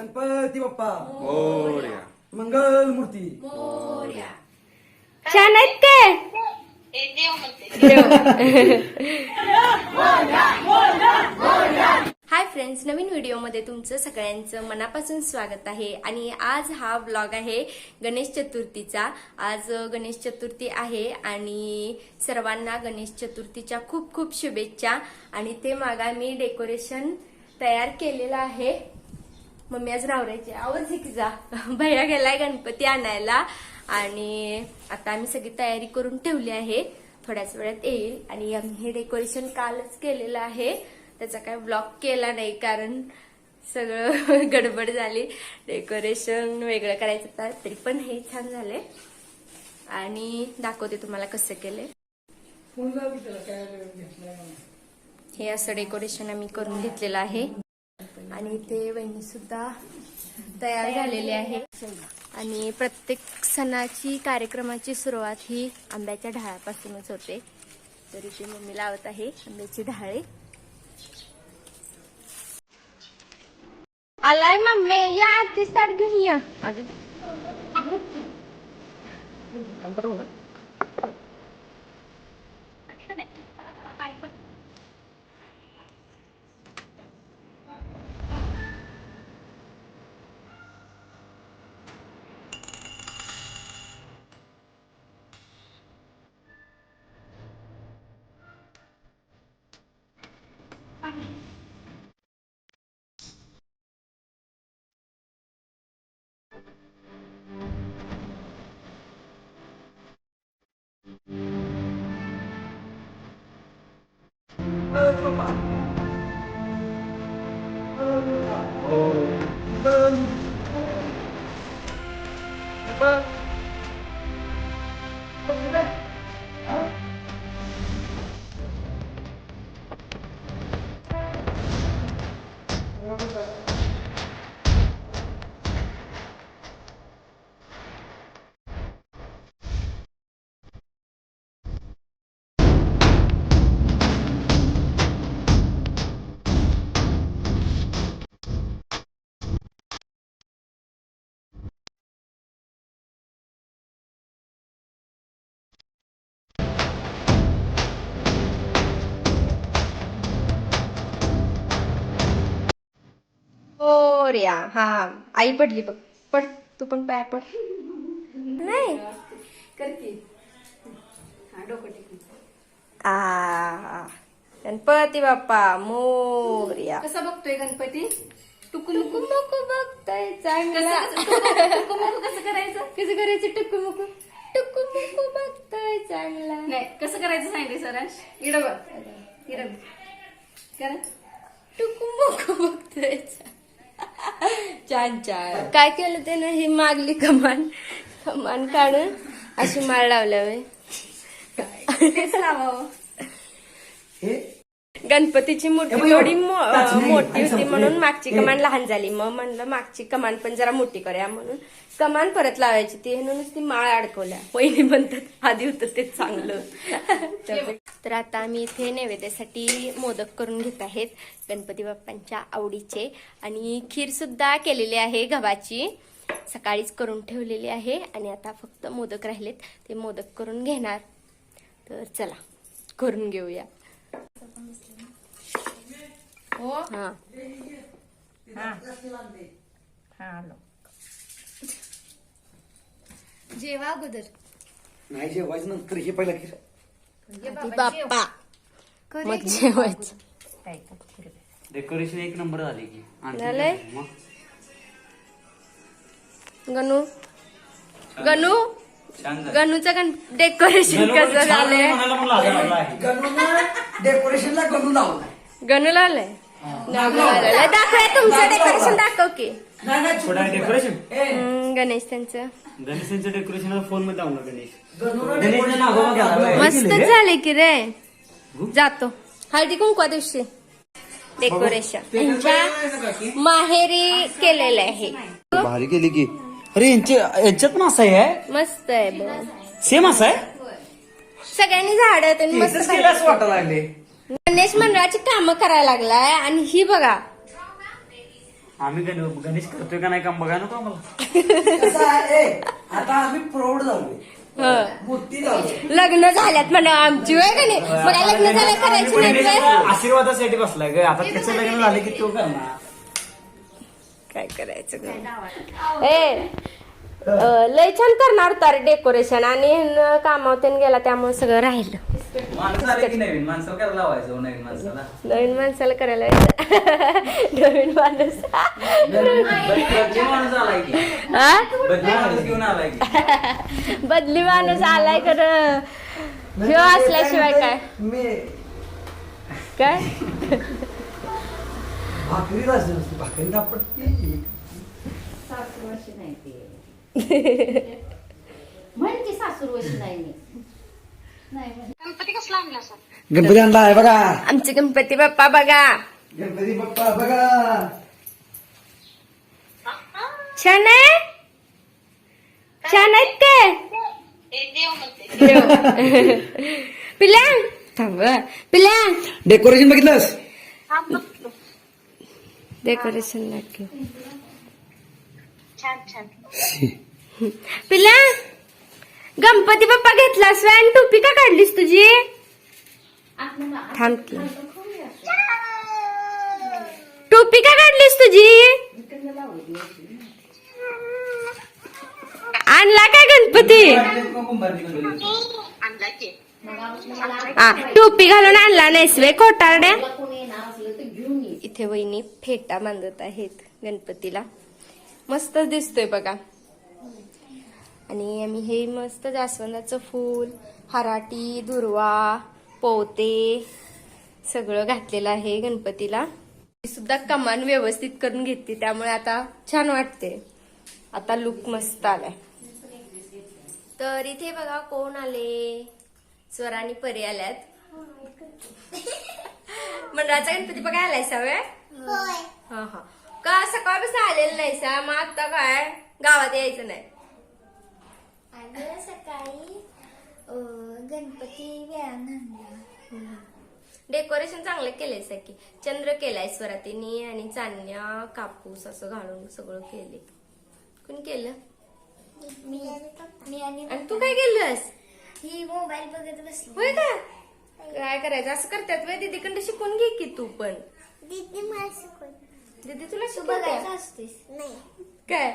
गणपती बाप्पा. मोरया. मंगल मूर्ती छान आहेत काय हाय फ्रेंड्स नवीन व्हिडिओमध्ये तुमचं सगळ्यांचं मनापासून स्वागत आहे. आणि आज हा ब्लॉग आहे गणेश चतुर्थीचा. आज गणेश चतुर्थी आहे आणि सर्वांना गणेश चतुर्थीच्या खूप खूप शुभेच्छा. आणि ते मागा मी डेकोरेशन तयार केलेलं आहे. मम्मी आज नवऱ्याची आवाज की जा. भैया गेलाय गणपती आणायला. आणि आता आम्ही सगळी तयारी करून ठेवली आहे. थोड्याच वेळात येईल. आणि आम्ही हे डेकोरेशन कालच केलेलं आहे. त्याचा काय ब्लॉग केला नाही कारण सगळं गडबड झाली. डेकोरेशन वेगळं करायचं होतं तरी पण हे छान झाले. आणि दाखवते तुम्हाला कसं केले हे असं डेकोरेशन आम्ही करून घेतलेलं आहे. आणि ते वहिनी सुद्धा तयार झालेले आहे. आणि प्रत्येक सणाची कार्यक्रमाची सुरुवात ही आंब्याच्या ढाळापासूनच होते. तरी ते मम्मी लावत आहे आंब्याची ढाळे. आलाय मम्मी या आधी स्टार्ट घेऊन या. quanh ơn các bạn ơn các bạn ơn ơn हो रे हा. आई पडली बघ. पड. तू पण पाय पड. नाही. आ गणपती बाप्पा मोर्या. कसा बघतोय गणपती? टुकू मुकू? बघताय चांगला. कसं करायचं? कसं करायचं? टुकू मुकू. टुकू मुकू बघताय चांगला. नाही कसं करायचं सांगितले सराश? इकडं बघ. बघ. करा. टुकू मुकू बघतोय छान छान. काय केलं त्यानं? ही मागली कमान. कमान काढून अशी माळ लावल्या वे तेच लावावं. हे गणपतीची मूर्ती थोडी मोठी होती. म्हणून मागची. कमान लहान झाली. मग म्हणलं मागची कमान पण जरा मोठी करूया म्हणून कमान परत लावायची. ती म्हणूनच ती माळ अडकवल्या. वहिनी म्हणतात आधी होतं ते चांगलं. तर आता आम्ही इथे नैवेद्यासाठी मोदक करून घेत आहेत गणपती बाप्पांच्या आवडीचे. आणि खीर सुद्धा केलेली आहे गव्हाची. सकाळीच करून ठेवलेली आहे. आणि आता फक्त मोदक राहिलेत. ते मोदक करून घेणार. तर चला करून घेऊया. हो. हा. जेवा अगोदर. नाही जेवायचं नंतर हे पहिला खीर. बाप्पा. मग जेवायचं. डेकोरेशन एक नंबर झाली की. आणखी झालंय? काय? मग? गणू. गणू. छान झालं. गणूचं गण डेकोरेशन कसं छान झालंय? म्हणायला आहे. गणून डेकोरेशनला गणू लावलाय. गणू लावलंय? दाखव. तुमचं डेकोरेशन दाखव की. डेकोरेशन हम्म, गणेश. त्यांचं गणेशांचं डेकोरेशन फोनमध्ये लावणार गणेश गणेशने नागोबा. मस्त झाले की रे. जातो. हळदी कुंकवा दिवशी. डेकोरेशन माहेरी केलेलं आहे भारी केली की. अरे यांचे यांच्यात पण असं आहे? मस्त आहे बघ. सेम असं आहे? सगळ्यांनी झाड मस्त केसच केलं असं वाटायला लागले. गणेश मंडळाची कामं करायला लागलाय आणि ही बघा. आम्ही गण- गणेश करतोय का नाही काम बघा नको आम्हाला. कसं आहे? ए, आता आम्ही प्रौढ झालोय. हं. मोठी लग्न झाल्यात म्हणा आमची वय का नाही मला लग्न झालं करायची नाही गणेश काय? आशीर्वादासाठी बसलाय ग. आता त्याचं लग्न झालं की तो करणार. काय करायचं गं? ए अं, लय छान करणार होता रे डेकोरेशन आणि त्यानं गेला त्यामुळे सगळं राहिलं. माणसं आले की नवीन माणसाला करायला लावायचं नवीन माणसाला. नवीन माणसाला करायला येतं. नवीन माणूस. बदली माणूस आलाय की. हा? बदली माणूस घेऊन आलाय की. बदली माणूस आलाय कर ह्यो असल्याशिवाय काय? मी काय? भाकरी भाकरी दापडती सासूरवाशी नाही ते. म्हणजे सासूरवाशी नाही मी. नाही म्हण. गणपती आणला आहे बघा. आमचे गणपती बाप्पा बघा. गणपती बाप्पा बघा. छान आहे? छान आहेत ते देव. पिल्या थांब. पिल्या डेकोरेशन बघितलंस? डेकोरेशन दाखव. पिल्या गणपती बाप्पा घेतलास आणि टोपी का काढलीस तुझी? थांब की. टोपी का काढलीस तुझी? आणला काय गणपती? आ, टोपी घालून आणला नाहीस वे कोटारड्या इथे वहिनी फेटा बांधत आहेत गणपतीला. मस्तच दिसतोय बघा. आणि आम्ही हे मस्त जास्वंदाचं फूल हराटी दुर्वा पोते सगळं घातलेलं आहे गणपतीला. सुद्धा कमान व्यवस्थित करून घेतली त्यामुळे आता छान वाटते. आता लुक मस्त आलाय. तर इथे बघा कोण आले? स्वर आणि परी आल्यात. मंडळाचा गणपती बघायला आलाय सवय हा हा. का सकाळपासून आलेलं नाही सा मग आता काय? गावात यायचं नाही. अगं सकाळी गणपती आणला. डेकोरेशन चांगलं केलंय सकी चंद्र केलाय स्वरातीने आणि चांदण्या कापूस असं घालून सगळं केले कोण केलं? मी मी आणि आणि तू काय केलंस? ही मोबाईल बघत बसली. होय का? काय करायचं? असं करतात वय दीदीकडे शिकून घे की तू पण. दीदी मला शिकवत. दीदी तुला तू शिकवते? बघायचं असतेस नाही. काय?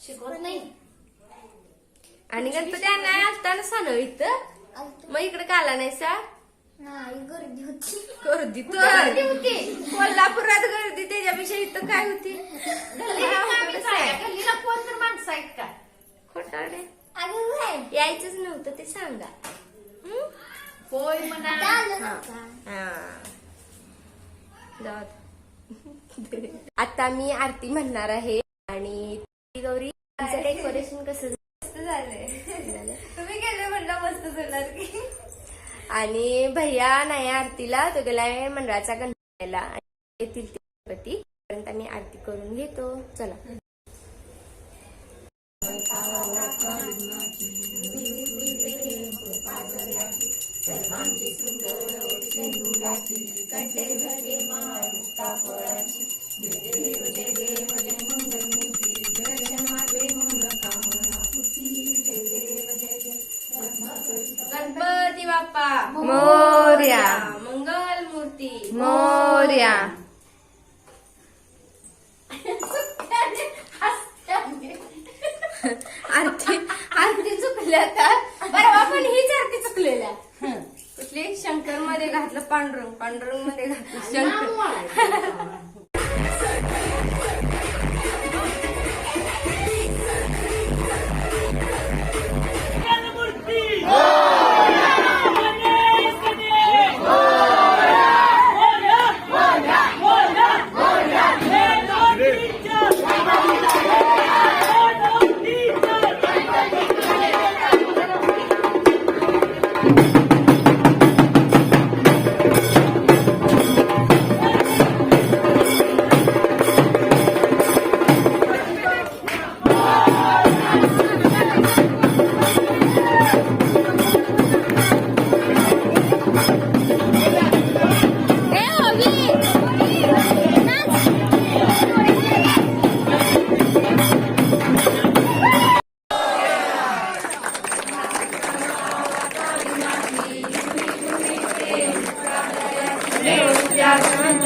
शिकवत नाही? आणि गणपती आणाय असताना सांग इथं. आलतो. मग इकडे का आला नाही सा नाही गर्दी होती. गर्दी कोल्हापुरात गर्दी त्याच्यापेक्षा इथं काय होती? गल्लीला कोण तर माणसं आहेत का? खोटाडे. यायचंच नव्हतं ते सांगा? होय म्हणा. आता मी आरती म्हणणार आहे. आणि गौरी डेकोरेशन कसं म्हणलं मस्त की. आणि भैया नाही आरतीला तो गेलाय मंडळाचा गणपतीला. आणि येतील ते गणपती. पर्यंत आम्ही आरती करून घेतो. चला. सर्वांची सुंदर घातलं पांडुरंग. पांडुरंगमध्ये घातलं शंकर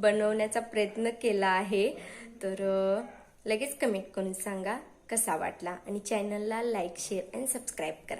बनवण्याचा प्रयत्न केला आहे. तर लगेच कमेंट करून सांगा कसा वाटला. आणि चॅनलला लाईक शेअर आणि सबस्क्राईब करा.